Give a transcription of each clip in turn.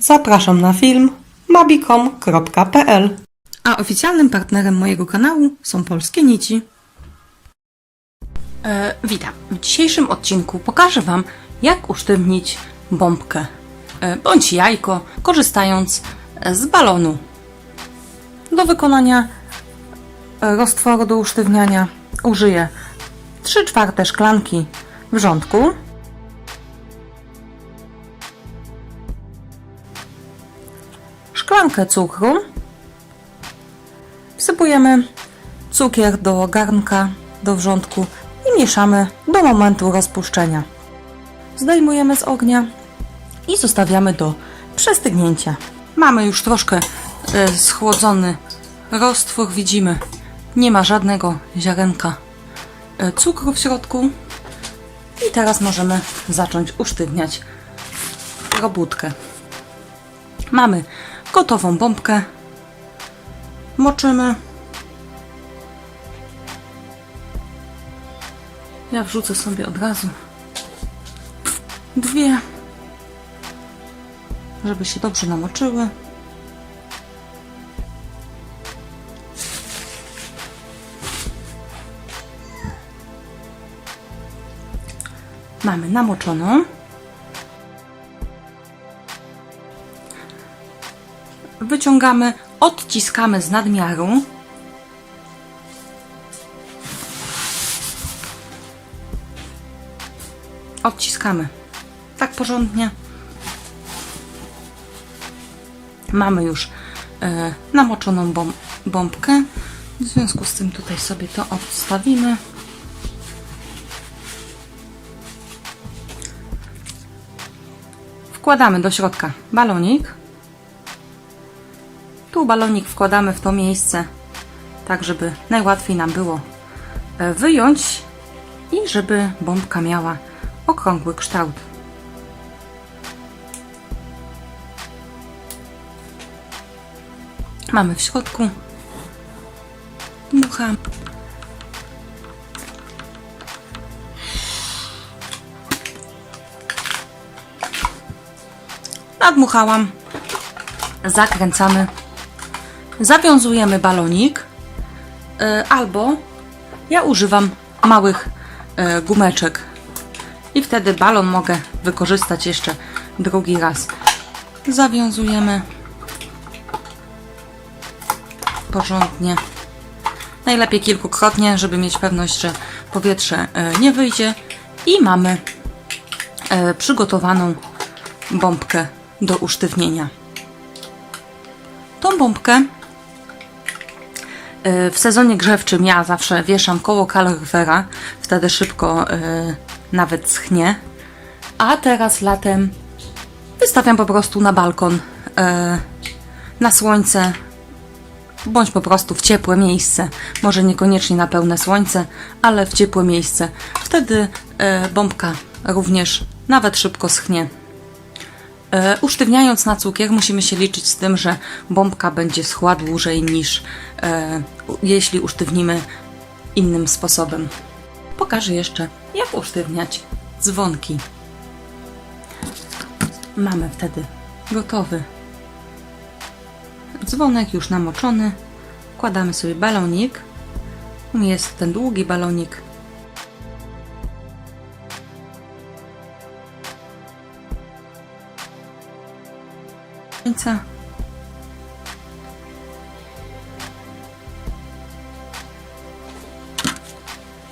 Zapraszam na film mabikom.pl A oficjalnym partnerem mojego kanału są Polskie Nici. E, witam. W dzisiejszym odcinku pokażę Wam, jak usztywnić bombkę e, bądź jajko, korzystając e, z balonu. Do wykonania e, roztworu do usztywniania użyję 3 czwarte szklanki wrzątku, szklankę cukru, wsypujemy cukier do garnka, do wrzątku i mieszamy do momentu rozpuszczenia. Zdejmujemy z ognia i zostawiamy do przestygnięcia. Mamy już troszkę e, schłodzony roztwór, widzimy, nie ma żadnego ziarenka e, cukru w środku. I teraz możemy zacząć usztywniać robótkę. Mamy gotową bombkę. Moczymy. Ja wrzucę sobie od razu dwie, żeby się dobrze namoczyły. Mamy namoczoną. Wyciągamy, odciskamy z nadmiaru. Odciskamy tak porządnie. Mamy już e, namoczoną bom bombkę. W związku z tym tutaj sobie to odstawimy. Wkładamy do środka balonik. Tu balonik wkładamy w to miejsce, tak żeby najłatwiej nam było e, wyjąć i żeby bombka miała okrągły kształt. Mamy w środku mucha. Nadmuchałam. Zakręcamy. Zawiązujemy balonik. e, Albo ja używam małych e, gumeczek. I wtedy balon mogę wykorzystać jeszcze drugi raz. Zawiązujemy porządnie. Najlepiej kilkukrotnie, żeby mieć pewność, że powietrze e, nie wyjdzie. I mamy przygotowaną bombkę do usztywnienia. Tą bombkę w sezonie grzewczym ja zawsze wieszam koło kaloryfera, wtedy szybko e, nawet schnie. A teraz latem wystawiam po prostu na balkon, e, na słońce, bądź po prostu w ciepłe miejsce. Może niekoniecznie na pełne słońce, ale w ciepłe miejsce. Wtedy e, bombka również nawet szybko schnie. E, usztywniając na cukier musimy się liczyć z tym, że bombka będzie schła dłużej niż e, jeśli usztywnimy innym sposobem. Pokażę jeszcze, jak usztywniać dzwonki. Mamy wtedy gotowy dzwonek już namoczony. Wkładamy sobie balonik. Jest ten długi balonik. Końca.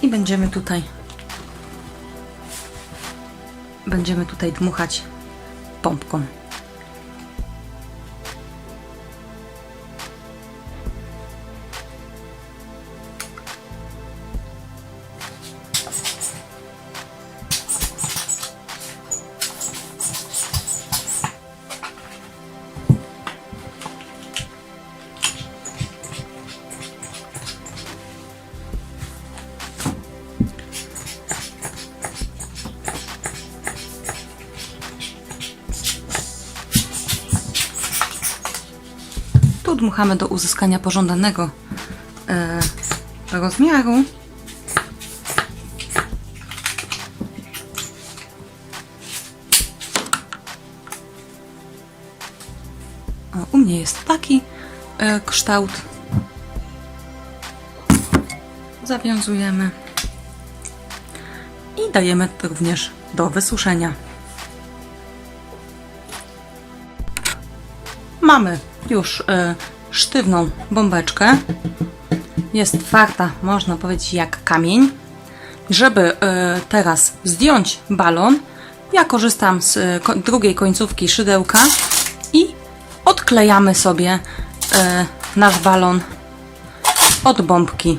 I będziemy tutaj będziemy tutaj dmuchać pompką. Tu dmuchamy do uzyskania pożądanego e, rozmiaru. O, u mnie jest taki e, kształt. Zawiązujemy i dajemy również do wysuszenia. Mamy już e, sztywną bombeczkę. Jest twarda, można powiedzieć, jak kamień. Żeby e, teraz zdjąć balon, ja korzystam z e, ko- drugiej końcówki szydełka i odklejamy sobie e, nasz balon od bombki.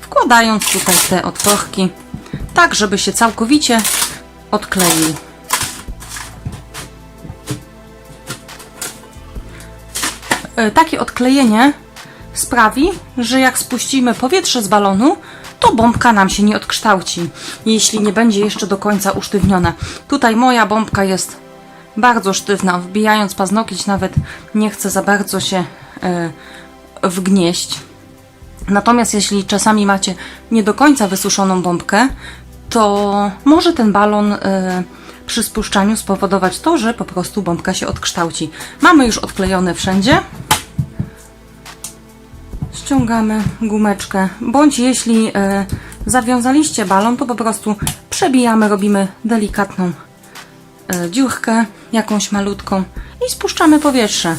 Wkładając tutaj te otworki, tak żeby się całkowicie odkleił. Takie odklejenie sprawi, że jak spuścimy powietrze z balonu, to bombka nam się nie odkształci, jeśli nie będzie jeszcze do końca usztywniona. Tutaj moja bombka jest bardzo sztywna, wbijając paznokieć nawet nie chce za bardzo się e, wgnieść. Natomiast jeśli czasami macie nie do końca wysuszoną bombkę, to może ten balon e, przy spuszczaniu spowodować to, że po prostu bombka się odkształci. Mamy już odklejone wszędzie. Ściągamy gumeczkę, bądź jeśli e, zawiązaliście balon, to po prostu przebijamy, robimy delikatną e, dziurkę, jakąś malutką i spuszczamy powietrze.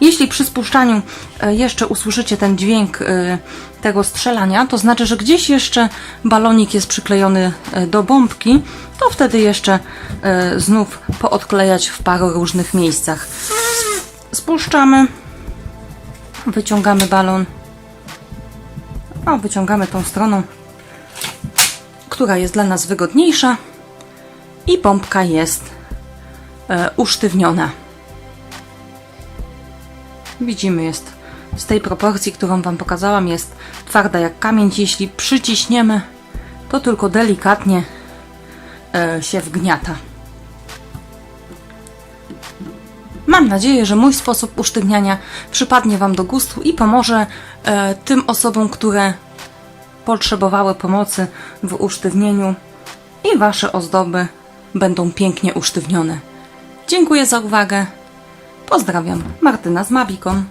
Jeśli przy spuszczaniu e, jeszcze usłyszycie ten dźwięk tego strzelania, to znaczy, że gdzieś jeszcze balonik jest przyklejony do bombki, to wtedy jeszcze znów poodklejać w paru różnych miejscach. Spuszczamy, wyciągamy balon. O, wyciągamy tą stroną, która jest dla nas wygodniejsza i pompka jest e, usztywniona. Widzimy, jest z tej proporcji, którą Wam pokazałam, jest twarda jak kamień. Jeśli przyciśniemy, to tylko delikatnie e, się wgniata. Mam nadzieję, że mój sposób usztywniania przypadnie Wam do gustu i pomoże e, tym osobom, które potrzebowały pomocy w usztywnieniu i Wasze ozdoby będą pięknie usztywnione. Dziękuję za uwagę. Pozdrawiam, Martyna z Mabiką.